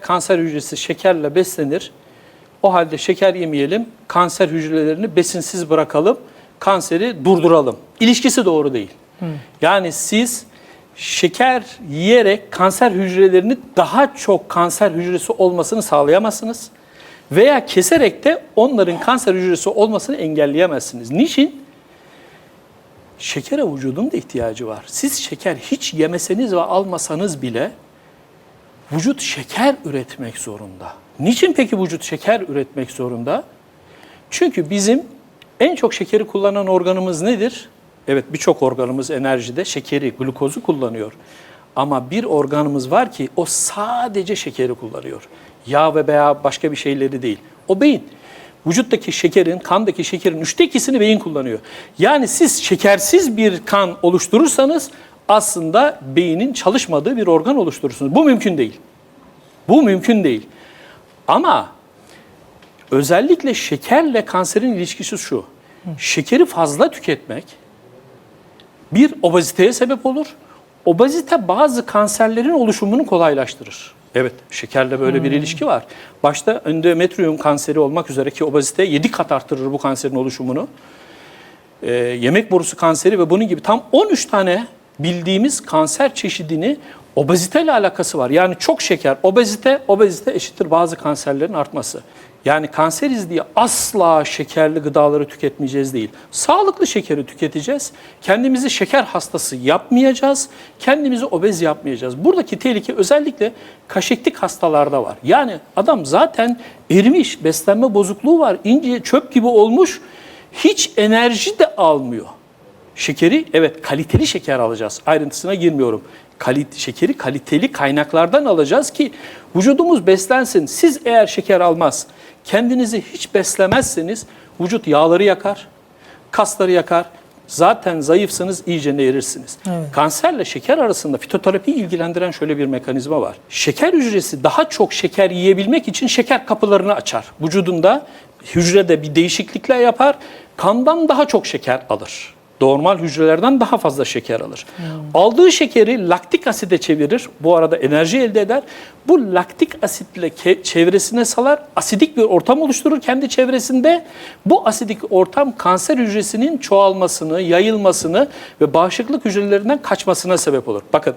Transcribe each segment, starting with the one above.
kanser hücresi şekerle beslenir. O halde şeker yemeyelim, kanser hücrelerini besinsiz bırakalım, kanseri durduralım. İlişkisi doğru değil. Yani siz şeker yiyerek kanser hücrelerini daha çok kanser hücresi olmasını sağlayamazsınız. Veya keserek de onların kanser hücresi olmasını engelleyemezsiniz. Niçin? Şekere vücudun da ihtiyacı var. Siz şeker hiç yemeseniz ve almasanız bile vücut şeker üretmek zorunda. Niçin peki vücut şeker üretmek zorunda? Çünkü bizim en çok şekeri kullanan organımız nedir? Evet birçok organımız enerjide şekeri, glukozu kullanıyor. Ama bir organımız var ki o sadece şekeri kullanıyor. Yağ ve veya başka bir şeyleri değil. O beyin. Vücuttaki şekerin, kandaki şekerin üçte ikisini beyin kullanıyor. Yani siz şekersiz bir kan oluşturursanız aslında beynin çalışmadığı bir organ oluşturursunuz. Bu mümkün değil. Bu mümkün değil. Ama özellikle şekerle kanserin ilişkisi şu. Şekeri fazla tüketmek bir obeziteye sebep olur. Obezite bazı kanserlerin oluşumunu kolaylaştırır. Evet, şekerle böyle bir ilişki var. Başta endometrium kanseri olmak üzere ki obezite 7 kat arttırır bu kanserin oluşumunu. Ee, yemek borusu kanseri ve bunun gibi tam 13 tane bildiğimiz kanser çeşidini obeziteyle alakası var. Yani çok şeker, obezite, obezite eşittir bazı kanserlerin artması. Yani kanseriz diye asla şekerli gıdaları tüketmeyeceğiz değil. Sağlıklı şekeri tüketeceğiz. Kendimizi şeker hastası yapmayacağız. Kendimizi obez yapmayacağız. Buradaki tehlike özellikle kaşektik hastalarda var. Yani adam zaten erimiş, beslenme bozukluğu var, ince çöp gibi olmuş. Hiç enerji de almıyor. Şekeri evet kaliteli şeker alacağız. Ayrıntısına girmiyorum. Kalit, şekeri kaliteli kaynaklardan alacağız ki vücudumuz beslensin. Siz eğer şeker almaz, kendinizi hiç beslemezseniz vücut yağları yakar, kasları yakar. Zaten zayıfsınız, iyice erirsiniz. Kanserle şeker arasında fitoterapi ilgilendiren şöyle bir mekanizma var. Şeker hücresi daha çok şeker yiyebilmek için şeker kapılarını açar. Vücudunda hücrede bir değişiklikler yapar, kandan daha çok şeker alır normal hücrelerden daha fazla şeker alır. Aldığı şekeri laktik aside çevirir. Bu arada enerji elde eder. Bu laktik asitle çevresine salar. Asidik bir ortam oluşturur kendi çevresinde. Bu asidik ortam kanser hücresinin çoğalmasını, yayılmasını ve bağışıklık hücrelerinden kaçmasına sebep olur. Bakın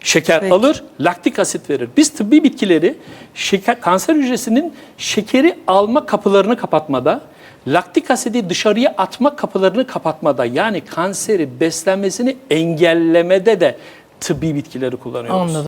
şeker Peki. alır, laktik asit verir. Biz tıbbi bitkileri şeker, kanser hücresinin şekeri alma kapılarını kapatmada, laktik asidi dışarıya atma kapılarını kapatmada yani kanseri beslenmesini engellemede de tıbbi bitkileri kullanıyoruz. Anladım.